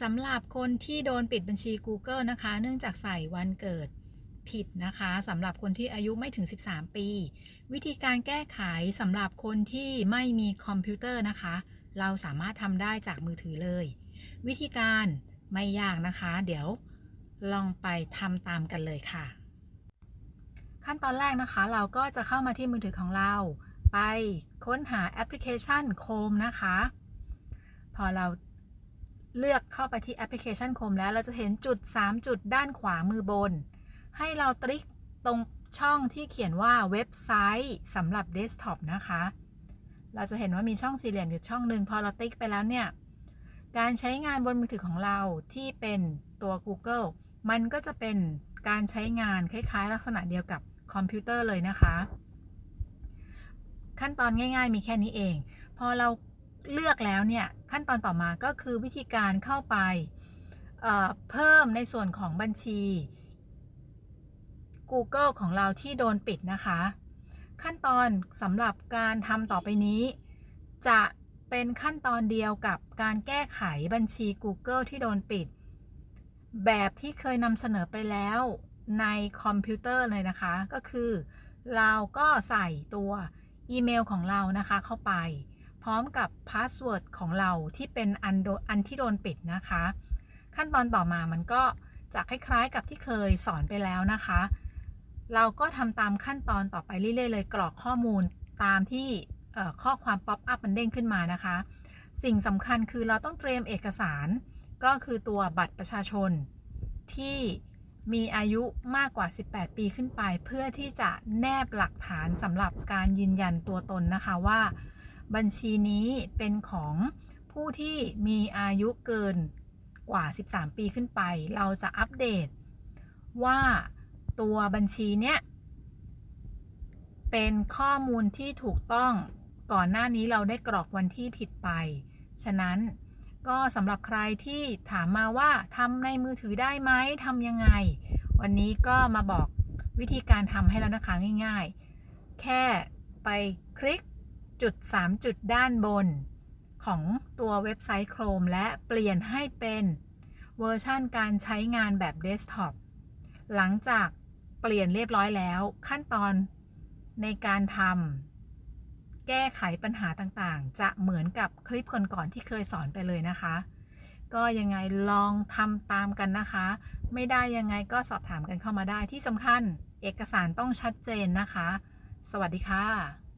สำหรับคนที่โดนปิดบัญชี Google นะคะ เนื่องจากใส่วันเกิดผิดนะคะสำหรับคนที่อายุไม่ถึง 13 ปี วิธีการแก้ไขสำหรับคนที่ไม่มีคอมพิวเตอร์นะคะ เราสามารถทำได้จากมือถือเลย วิธีการไม่ยากนะคะ เดี๋ยวลองไปทำตามกันเลยค่ะ ขั้นตอนแรกนะคะ เราก็จะเข้ามาที่มือถือของเรา ไปค้นหาแอปพลิเคชันโคมนะคะ พอเรา เลือกเข้าไปที่แอปพลิเคชันโคมแล้วเราจะเห็นจุด 3 จุดด้านขวามือบน ให้เราตริกตรงช่องที่เขียนว่าเว็บไซต์สำหรับเดสก์ท็อปนะคะ เราจะเห็นว่ามีช่องสี่เหลี่ยมอยู่ช่องหนึ่งพอเราติ๊กไปแล้วเนี่ย การใช้งานบนมือถือของเราที่เป็นตัว Google มันก็จะเป็นการใช้งานคล้ายๆ ลักษณะเดียวกับคอมพิวเตอร์เลยนะคะ ขั้นตอนง่ายๆ มีแค่นี้เอง พอเรา เลือกแล้วเนี่ยขั้นตอนต่อมาก็คือวิธีการเข้าไปเเพิ่มในส่วนของบัญชี Google ของเราที่โดนปิดนะคะ ขั้นตอนสำหรับการทำต่อไปนี้ จะเป็นขั้นตอนเดียวกับการแก้ไขบัญชี Google ที่โดนปิด แบบที่เคยนำเสนอไปแล้วในคอมพิวเตอร์เลยนะคะ ก็คือ เราก็ใส่ตัวอีเมลของเรานะคะเข้าไป พร้อมกับพาสเวิร์ดของเราที่เป็นอันอันที่โดนปิดนะคะ ขั้นตอนต่อมามันก็จะคล้ายๆกับที่เคยสอนไปแล้วนะคะ เราก็ทำตามขั้นตอนต่อไปเรื่อยๆเลยกรอกข้อมูลตามที่ข้อความป๊อปอัพมันเด้งขึ้นมานะคะ สิ่งสำคัญคือเราต้องเตรียมเอกสาร ก็คือตัวบัตรประชาชน ที่มีอายุมากกว่า 18 ปีขึ้นไป เพื่อที่จะแนบหลักฐานสำหรับการยืนยันตัวตนนะคะว่า บัญชีนี้เป็นของผู้ที่มีอายุเกินกว่า 13 ปีขึ้นไป เราจะอัปเดต ว่าตัวบัญชีเนี้ยเป็นข้อมูลที่ถูกต้องก่อนหน้านี้เราได้กรอกวันที่ผิดไป ฉะนั้นก็สำหรับใครที่ถามมาว่าทำในมือถือได้ไหมทำยังไง วันนี้ก็มาบอกวิธีการทำให้แล้วนะคะง่าย ๆ แค่ไปคลิก จุด 3 จุดด้านบน ของตัวเว็บไซต์ Chrome และเปลี่ยนให้เป็นเวอร์ชันการใช้งานแบบเดสก์ท็อปหลังจากเปลี่ยนเรียบร้อยแล้ว ขั้นตอนในการทำแก้ไขปัญหาต่างๆ จะเหมือนกับคลิปก่อนๆที่เคยสอนไปเลยนะคะ ก็ยังไงลองทำตามกันนะคะ ไม่ได้ยังไงก็สอบถามกันเข้ามาได้ที่สำคัญ เอกสารต้องชัดเจนนะคะ สวัสดีค่ะ